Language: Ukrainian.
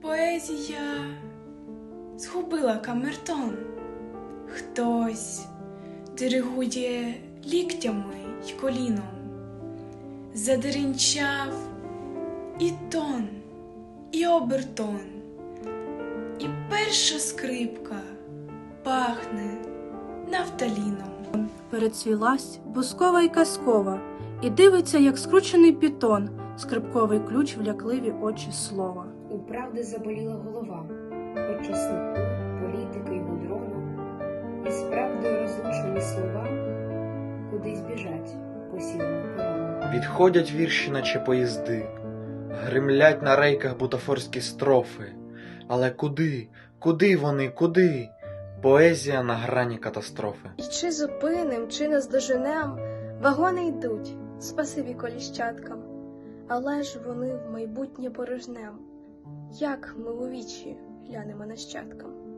Поезія згубила камертон. Хтось диригує ліктями й коліном, задеренчав і тон, і обертон, і перша скрипка пахне нафталіном. Перецвілась бускова й казкова, і дивиться, як скручений пітон, скрипковий ключ в лякливі очі слова. У правди заболіла голова, От часнику, політики й гудрону, і з правдою розлучені слова кудись біжать по сілому. Відходять вірші, наче поїзди, гримлять на рейках бутафорські строфи. Але куди, куди вони, куди? Поезія на грані катастрофи. І чи зупиним, чи наздоженем, вагони йдуть, спасибі коліщаткам, але ж вони в майбутнє порожнем, як ми у вічі глянемо нащадкам.